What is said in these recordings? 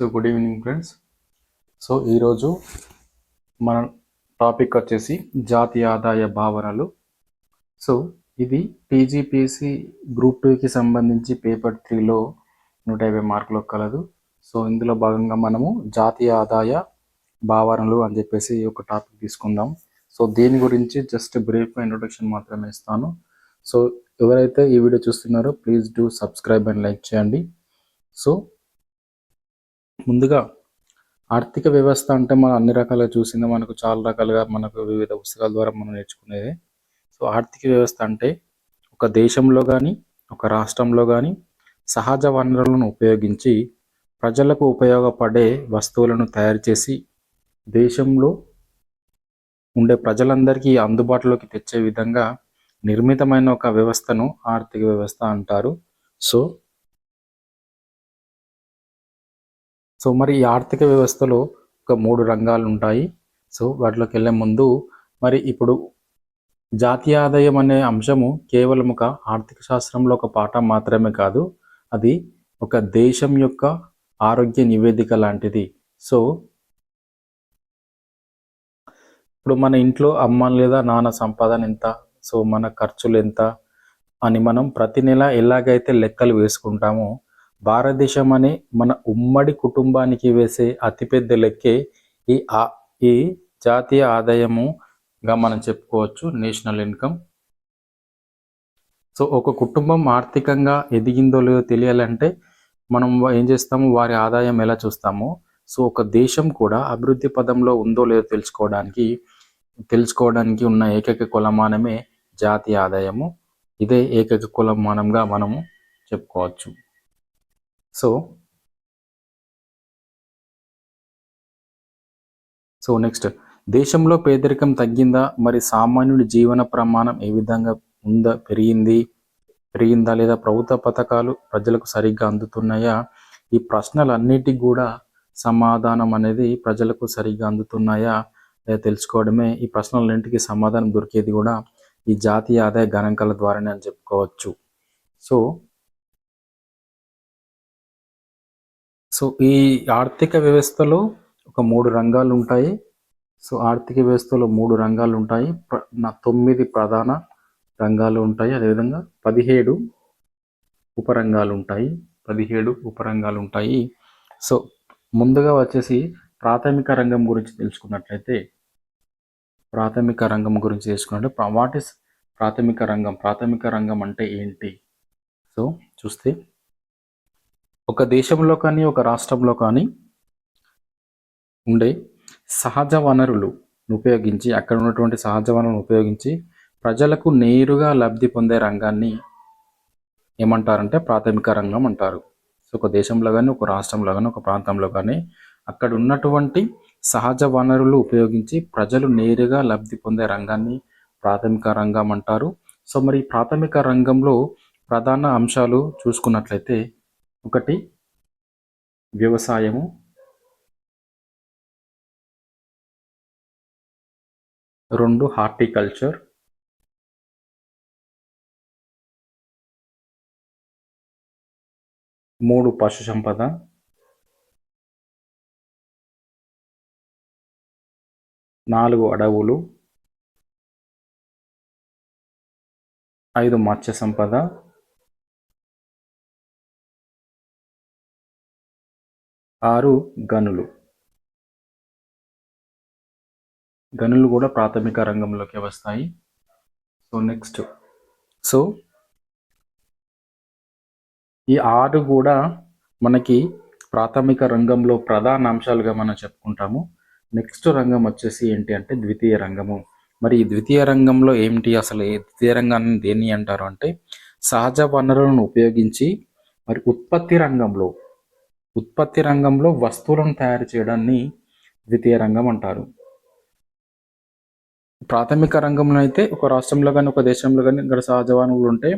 So good evening friends so ఈరోజు మన topic వచ్చేసి జాతీయ ఆదాయ భావనలు. సో ఇది టీజీపీఎస్సి గ్రూప్ టూకి సంబంధించి పేపర్ త్రీలో నూట యాభై మార్కులు కలదు. సో ఇందులో భాగంగా మనము జాతీయ ఆదాయ భావనలు అని చెప్పేసి ఒక టాపిక్ తీసుకుందాం. సో దీని గురించి జస్ట్ బ్రీఫ్ ఇంట్రొడక్షన్ మాత్రమే ఇస్తాను. సో ఎవరైతే ఈ వీడియో చూస్తున్నారో please do subscribe and like చేయండి. సో ముందుగా ఆర్థిక వ్యవస్థ అంటే మనం అన్ని రకాలుగా చూసింది మనకు చాలా రకాలుగా మనకు వివిధ పుస్తకాల ద్వారా మనం నేర్చుకునేది. సో ఆర్థిక వ్యవస్థ అంటే ఒక దేశంలో కానీ ఒక రాష్ట్రంలో కానీ సహజ వనరులను ఉపయోగించి ప్రజలకు ఉపయోగపడే వస్తువులను తయారు చేసి దేశంలో ఉండే ప్రజలందరికీ అందుబాటులోకి తెచ్చే విధంగా నిర్మితమైన ఒక వ్యవస్థను ఆర్థిక వ్యవస్థ అంటారు. సో సో మరి ఈ ఆర్థిక వ్యవస్థలో ఒక మూడు రంగాలు ఉంటాయి సో వాటిలోకి వెళ్ళే ముందు మరి ఇప్పుడు జాతీయ ఆదాయం అనే అంశము కేవలం ఒక ఆర్థిక శాస్త్రంలో ఒక పాఠం మాత్రమే కాదు అది ఒక దేశం యొక్క ఆరోగ్య నివేదిక లాంటిది. సో ఇప్పుడు మన ఇంట్లో అమ్మ లేదా నాన్న సంపాదన ఎంత? సో మన ఖర్చులు ఎంత? అని మనం ప్రతి నెల ఎలాగైతే లెక్కలు వేసుకుంటామో భారతదేశం అనే మన ఉమ్మడి కుటుంబానికి వేసే అతిపెద్ద లెక్కే ఈ ఆ ఈ జాతీయ ఆదాయముగా మనం చెప్పుకోవచ్చు నేషనల్ ఇన్కమ్. సో ఒక కుటుంబం ఆర్థికంగా ఎదిగిందో లేదో తెలియాలంటే మనం ఏం చేస్తాము? వారి ఆదాయం ఎలా చూస్తామో? సో ఒక దేశం కూడా అభివృద్ధి పదంలో ఉందో లేదో తెలుసుకోవడానికి తెలుసుకోవడానికి ఉన్న ఏకైక కులమానమే జాతీయ ఆదాయము. ఇదే ఏకైక కులమానంగా మనము చెప్పుకోవచ్చు. సో సో నెక్స్ట్ దేశంలో పేదరికం తగ్గిందా? మరి సామాన్యుడి జీవన ప్రమాణం ఏ విధంగా ఉందా? పెరిగింది పెరిగిందా లేదా? ప్రభుత్వ పథకాలు ప్రజలకు సరిగ్గా అందుతున్నాయా? ఈ ప్రశ్నలన్నిటికి కూడా సమాధానం అనేది ప్రజలకు సరిగ్గా అందుతున్నాయా? లేదా తెలుసుకోవడమే ఈ ప్రశ్నలన్నింటికి సమాధానం దొరికేది కూడా ఈ జాతీయ ఆదాయ గణాంకాల ద్వారానే అని చెప్పుకోవచ్చు. సో సో ఈ ఆర్థిక వ్యవస్థలో ఒక మూడు రంగాలు ఉంటాయి సో ఆర్థిక వ్యవస్థలో మూడు రంగాలు ఉంటాయి నా- తొమ్మిది ప్రధాన రంగాలు ఉంటాయి అదేవిధంగా పదిహేడు ఉపరంగాలు ఉంటాయి పదిహేడు ఉపరంగాలు ఉంటాయి సో ముందుగా వచ్చేసి ప్రాథమిక రంగం గురించి తెలుసుకున్నట్లయితే ప్రాథమిక రంగం గురించి తెలుసుకున్నట్టు వాట్ ఇస్ ప్రాథమిక రంగం? ప్రాథమిక రంగం అంటే ఏంటి? సో చూస్తే ఒక దేశంలో కానీ ఒక రాష్ట్రంలో కానీ ఉండే సహజ వనరులు ఉపయోగించి అక్కడ ఉన్నటువంటి సహజ వనరులను ఉపయోగించి ప్రజలకు నేరుగా లబ్ధి పొందే రంగాన్ని ఏమంటారంటే ప్రాథమిక రంగం అంటారు. సో ఒక దేశంలో కానీ ఒక రాష్ట్రంలో కానీ ఒక ప్రాంతంలో కానీ అక్కడ ఉన్నటువంటి సహజ వనరులు ఉపయోగించి ప్రజలు నేరుగా లబ్ధి పొందే రంగాన్ని ప్రాథమిక రంగం అంటారు. సో మరి ప్రాథమిక రంగంలో ప్రధాన అంశాలు చూసుకున్నట్లయితే ఒకటి వ్యవసాయము. రెండు హార్టికల్చర్. మూడు పశు సంపద నాలుగు అడవులు. ఐదు మత్స్య సంపద ఆరు గనులు. గనులు కూడా ప్రాథమిక రంగంలోకి వస్తాయి. సో నెక్స్ట్ సో ఈ ఆరు కూడా మనకి ప్రాథమిక రంగంలో ప్రధాన అంశాలుగా మనం చెప్పుకుంటాము. నెక్స్ట్ రంగం వచ్చేసి ఏంటి అంటే ద్వితీయ రంగము. మరి ఈ ద్వితీయ రంగంలో ఏమిటి అసలు? ఈ ద్వితీయ రంగాన్ని దేన్ని అంటారు అంటే సహజ వనరులను ఉపయోగించి మరి ఉత్పత్తి రంగంలో ఉత్పత్తి రంగంలో వస్తువులను తయారు చేయడాన్ని ద్వితీయ రంగం అంటారు. ప్రాథమిక రంగంలో అయితే ఒక రాష్ట్రంలో కానీ ఒక దేశంలో కానీ ఇక్కడ సహజ వనరులు ఉంటే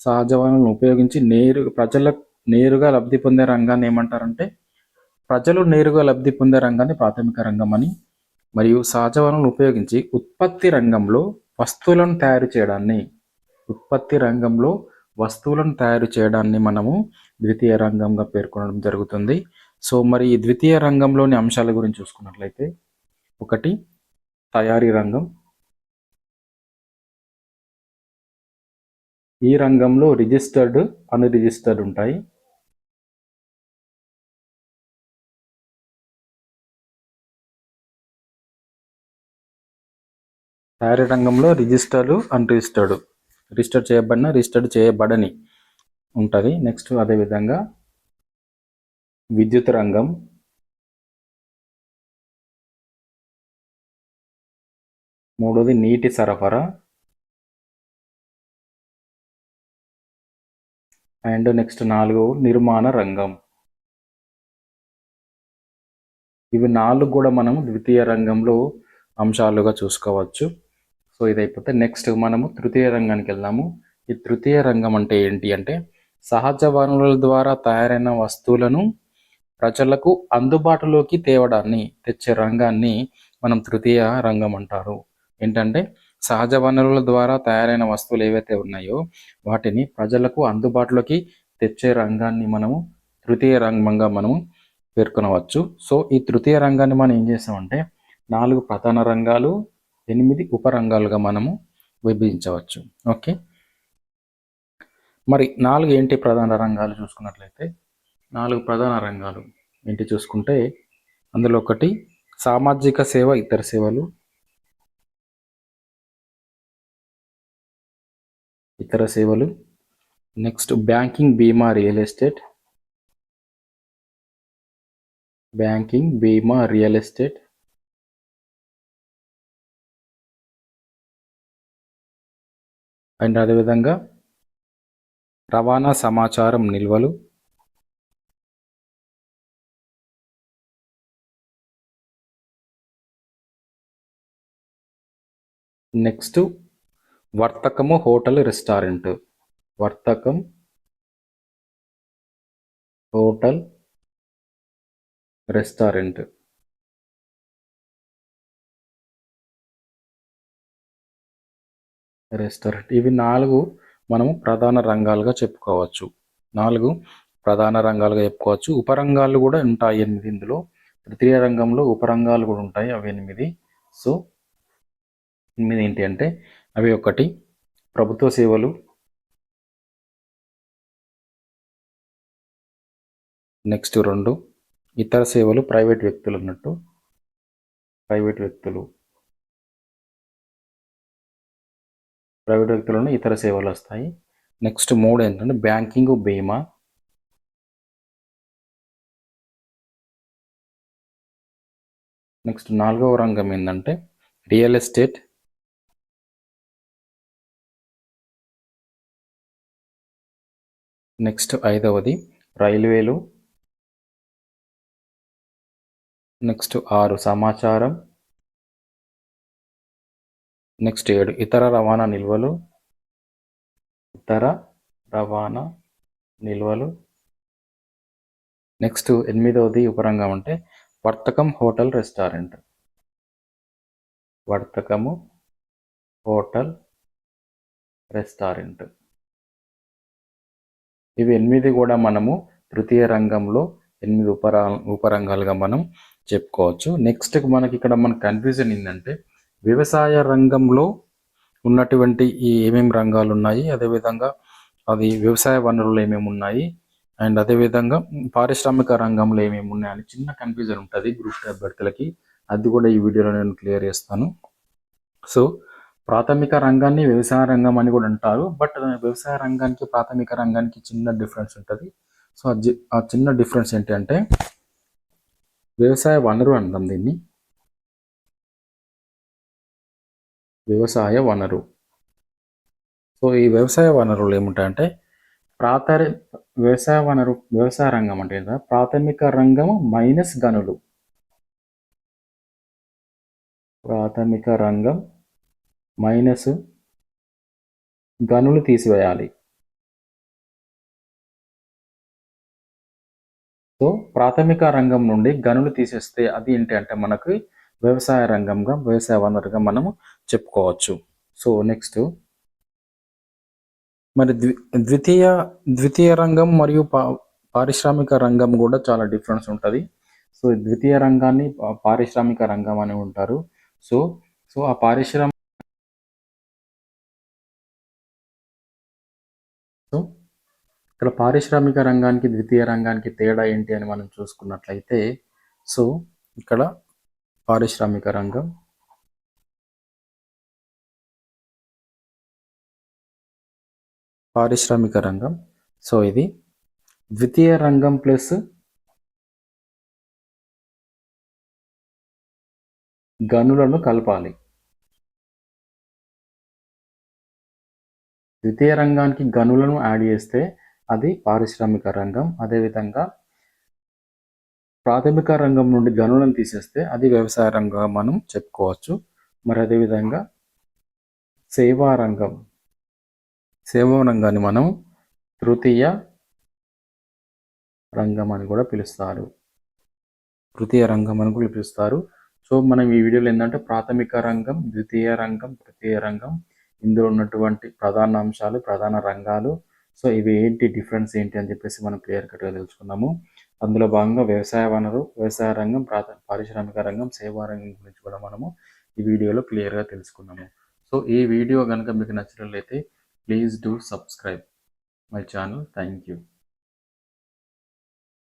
సహజ వనరులను ఉపయోగించి నేరు ప్రజలకు నేరుగా లబ్ధి పొందే రంగాన్ని ఏమంటారంటే ప్రజలు నేరుగా లబ్ధి పొందే రంగాన్ని ప్రాథమిక రంగం అని. మరియు సహజ వనరులను ఉపయోగించి ఉత్పత్తి రంగంలో వస్తువులను తయారు చేయడాన్ని ఉత్పత్తి రంగంలో వస్తువులను తయారు చేయడాన్ని మనము ద్వితీయ రంగంగా పేర్కొనడం జరుగుతుంది. సో మరి ఈ ద్వితీయ రంగంలోని అంశాల గురించి చూసుకున్నట్లయితే ఒకటి తయారీ రంగం. ఈ రంగంలో రిజిస్టర్డ్ అన్రిజిస్టర్డ్ ఉంటాయి. తయారీ రంగంలో రిజిస్టర్డ్ అన్రిజిస్టర్డ్. రిజిస్టర్ చేయబడిన రిజిస్టర్డ్ చేయబడని. ఉంటుంది. నెక్స్ట్ అదేవిధంగా విద్యుత్ రంగం. మూడోది నీటి సరఫరా. అండ్ నెక్స్ట్ నాలుగు నిర్మాణ రంగం. ఇవి నాలుగు కూడా మనము ద్వితీయ రంగంలో అంశాలుగా చూసుకోవచ్చు. సో ఇది అయిపోతే నెక్స్ట్ మనము తృతీయ రంగానికి వెళ్దాము. ఈ తృతీయ రంగం అంటే ఏంటి అంటే సహజ వనరుల ద్వారా తయారైన వస్తువులను ప్రజలకు అందుబాటులోకి తేవడాన్ని తెచ్చే రంగాన్ని మనం తృతీయ రంగం అంటారు. ఏంటంటే సహజ వనరుల ద్వారా తయారైన వస్తువులు ఏవైతే ఉన్నాయో వాటిని ప్రజలకు అందుబాటులోకి తెచ్చే రంగాన్ని మనము తృతీయ రంగంగా మనము పేర్కొనవచ్చు. సో ఈ తృతీయ రంగాన్ని మనం ఏం చేస్తామంటే నాలుగు ప్రధాన రంగాలు ఎనిమిది ఉపరంగాలుగా మనము విభజించవచ్చు. ఓకే? మరి నాలుగు ఏంటి ప్రధాన రంగాలు చూసుకున్నట్లయితే? నాలుగు ప్రధాన రంగాలు ఏంటి చూసుకుంటే అందులో ఒకటి సామాజిక సేవ ఇతర సేవలు. ఇతర సేవలు. నెక్స్ట్ బ్యాంకింగ్ బీమా రియల్ ఎస్టేట్. బ్యాంకింగ్ బీమా రియల్ ఎస్టేట్. అండ్ అదేవిధంగా రవాణా సమాచారం నిల్వలు నెక్స్ట్ వర్తకము హోటల్ రెస్టారెంట్. వర్తకం హోటల్ రెస్టారెంట్. రెస్టారెంట్. ఇవి నాలుగు మనము ప్రధాన రంగాలుగా చెప్పుకోవచ్చు. నాలుగు ప్రధాన రంగాలుగా చెప్పుకోవచ్చు. ఉపరంగాలు కూడా ఉంటాయి ఎనిమిది ఇందులో. తృతీయ రంగంలో ఉపరంగాలు కూడా ఉంటాయి. అవి ఎనిమిది. సో ఎనిమిది ఏంటి అంటే అవి ఒకటి ప్రభుత్వ సేవలు. నెక్స్ట్ రెండు ఇతర సేవలు ప్రైవేట్ వ్యక్తులు అన్నట్టు. ప్రైవేట్ వ్యక్తులు. ప్రైవేట్ వ్యక్తులను ఇతర సేవలు వస్తాయి. నెక్స్ట్ మూడు ఏంటంటే బ్యాంకింగ్ బీమా. నెక్స్ట్ నాలుగవ రంగం ఏంటంటే రియల్ ఎస్టేట్. నెక్స్ట్ ఐదవది రైల్వేలు. నెక్స్ట్ ఆరు సమాచారం. నెక్స్ట్ ఏడు. ఇతర రవాణా నిల్వలు. ఇతర రవాణా నిల్వలు. నెక్స్ట్ ఎనిమిదవది ఉపరంగం అంటే వర్తకం హోటల్ రెస్టారెంట్. వర్తకము హోటల్ రెస్టారెంట్. ఇవి ఎనిమిది కూడా మనము తృతీయ రంగంలో ఎనిమిది ఉపరా ఉపరంగాలుగా మనం చెప్పుకోవచ్చు. నెక్స్ట్ మనకి ఇక్కడ మన కన్ఫ్యూజన్ ఏంటంటే వ్యవసాయ రంగంలో ఉన్నటువంటి ఈ ఏమేమి రంగాలు ఉన్నాయి అదేవిధంగా అది వ్యవసాయ వనరులు ఏమేమి ఉన్నాయి అండ్ అదేవిధంగా పారిశ్రామిక రంగంలో ఏమేమి ఉన్నాయని చిన్న కన్ఫ్యూజన్ ఉంటుంది గ్రూప్ అభ్యర్థులకి. అది కూడా ఈ వీడియోలో నేను క్లియర్ చేస్తాను. సో ప్రాథమిక రంగాన్ని వ్యవసాయ రంగం అని కూడా అంటారు బట్ వ్యవసాయ రంగానికి ప్రాథమిక రంగానికి చిన్న డిఫరెన్స్ ఉంటుంది. సో ఆ చిన్న డిఫరెన్స్ ఏంటి అంటే వ్యవసాయ వనరు అంటాం దీన్ని. వ్యవసాయ వనరు. సో ఈ వ్యవసాయ వనరులు ఏముంటాయంటే ప్రాథమి వ్యవసాయ వనరు వ్యవసాయ రంగం అంటే ప్రాథమిక రంగం మైనస్ గనులు. ప్రాథమిక రంగం మైనస్ గనులు తీసివేయాలి. సో ప్రాథమిక రంగం నుండి గనులు తీసేస్తే అది ఏంటి అంటే మనకి వ్యవసాయ రంగంగా వ్యవసాయ వనరుగా మనము చెప్పుకోవచ్చు. సో నెక్స్ట్ మరి ద్వి ద్వితీయ ద్వితీయ రంగం మరియు పారిశ్రామిక రంగం కూడా చాలా డిఫరెన్స్ ఉంటుంది. సో ద్వితీయ రంగాన్ని పారిశ్రామిక రంగం అని ఉంటారు. సో సో ఆ పారిశ్రామిక సో ఇక్కడ పారిశ్రామిక రంగానికి ద్వితీయ రంగానికి తేడా ఏంటి అని మనం చూసుకున్నట్లయితే సో ఇక్కడ పారిశ్రామిక రంగం. పారిశ్రామిక రంగం. సో ఇది ద్వితీయ రంగం ప్లస్ గనులను కలపాలి. ద్వితీయ రంగానికి గనులను యాడ్ చేస్తే అది పారిశ్రామిక రంగం. అదేవిధంగా ప్రాథమిక రంగం నుండి గనులను తీసేస్తే అది వ్యవసాయ రంగం మనం చెప్పుకోవచ్చు. మరి అదేవిధంగా సేవా రంగం. సేవా రంగాన్ని మనం తృతీయ రంగం అని కూడా పిలుస్తారు. తృతీయ రంగం అని కూడా పిలుస్తారు. సో మనం ఈ వీడియోలో ఏంటంటే ప్రాథమిక రంగం ద్వితీయ రంగం తృతీయ రంగం ఇందులో ఉన్నటువంటి ప్రధాన అంశాలు ప్రధాన రంగాలు. సో ఇవి ఏంటి డిఫరెన్స్ ఏంటి అని చెప్పేసి మనం క్లియర్ కట్గా తెలుసుకున్నాము అందులో భాగంగా వ్యవసాయ వనరు వ్యవసాయ రంగం ప్రాథ పారిశ్రామిక రంగం సేవా రంగం గురించి కూడా మనము ఈ వీడియోలో క్లియర్గా తెలుసుకున్నాము. సో ఈ వీడియో కనుక మీకు నచ్చినట్లయితే please do subscribe my channel thank you